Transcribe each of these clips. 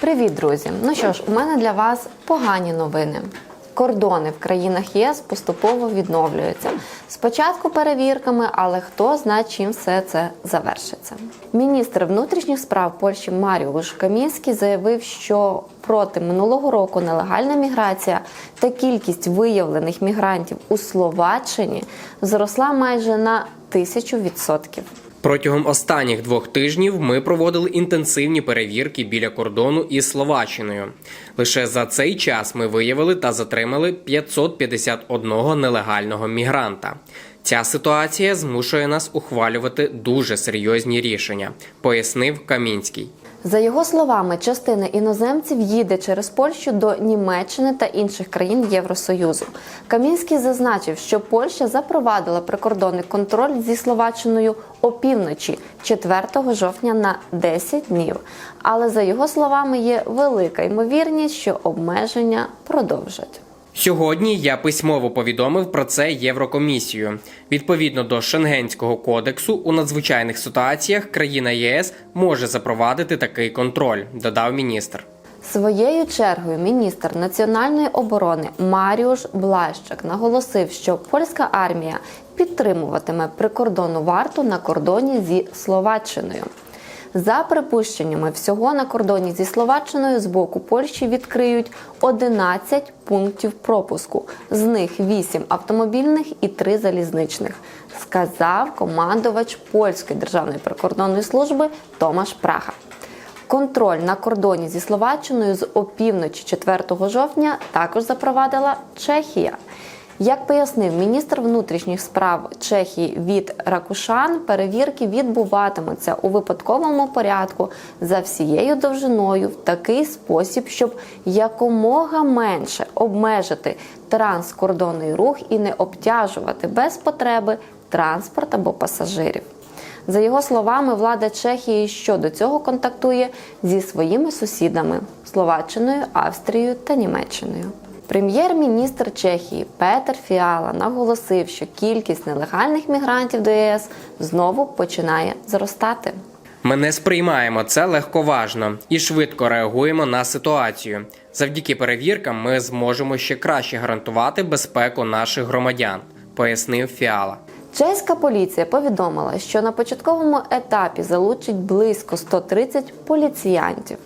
Привіт, друзі! Ну що ж, у мене для вас погані новини. Кордони в країнах єС поступово відновлюються. Спочатку перевірками, але хто знає, чим все це завершиться. Міністр внутрішніх справ Польщі Маріуш Камінський заявив, що проти минулого року нелегальна міграція та кількість виявлених мігрантів у Словаччині зросла майже на тисячу відсотків. Протягом останніх двох тижнів ми проводили інтенсивні перевірки біля кордону із Словаччиною. Лише за цей час ми виявили та затримали 551 нелегального мігранта. Ця ситуація змушує нас ухвалювати дуже серйозні рішення, пояснив Камінський. За його словами, частина іноземців їде через Польщу до Німеччини та інших країн Євросоюзу. Камінський зазначив, що Польща запровадила прикордонний контроль зі Словаччиною опівночі 4 жовтня на 10 днів. Але за його словами, є велика ймовірність, що обмеження продовжать. Сьогодні я письмово повідомив про це Єврокомісію. Відповідно до Шенгенського кодексу, у надзвичайних ситуаціях країна ЄС може запровадити такий контроль, додав міністр. Своєю чергою міністр національної оборони Маріуш Блащак наголосив, що польська армія підтримуватиме прикордонну варту на кордоні зі Словаччиною. За припущеннями, всього на кордоні зі Словаччиною з боку Польщі відкриють 11 пунктів пропуску, з них 8 автомобільних і 3 залізничних, сказав командувач польської державної прикордонної служби Томаш Праха. Контроль на кордоні зі Словаччиною з опівночі 4 жовтня також запровадила Чехія. Як пояснив міністр внутрішніх справ Чехії від Ракушан, перевірки відбуватимуться у випадковому порядку за всією довжиною в такий спосіб, щоб якомога менше обмежити транскордонний рух і не обтяжувати без потреби транспорт або пасажирів. За його словами, влада Чехії щодо цього контактує зі своїми сусідами Словаччиною, Австрією та Німеччиною. Прем'єр-міністр Чехії Петер Фіала наголосив, що кількість нелегальних мігрантів до ЄС знову починає зростати. Ми не сприймаємо це легковажно і швидко реагуємо на ситуацію. Завдяки перевіркам ми зможемо ще краще гарантувати безпеку наших громадян, пояснив Фіала. Чеська поліція повідомила, що на початковому етапі залучить близько 130 поліціянтів.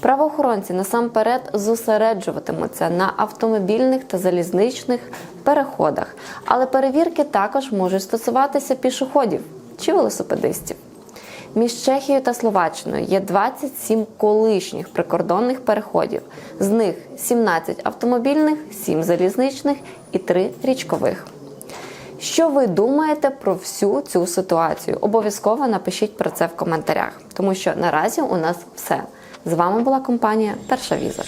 Правоохоронці насамперед зосереджуватимуться на автомобільних та залізничних переходах, але перевірки також можуть стосуватися пішоходів чи велосипедистів. Між Чехією та Словаччиною є 27 колишніх прикордонних переходів, з них 17 автомобільних, 7 залізничних і 3 річкових. Що ви думаєте про всю цю ситуацію? Обов'язково напишіть про це в коментарях, тому що наразі у нас все. З вами була компанія Перша Віза.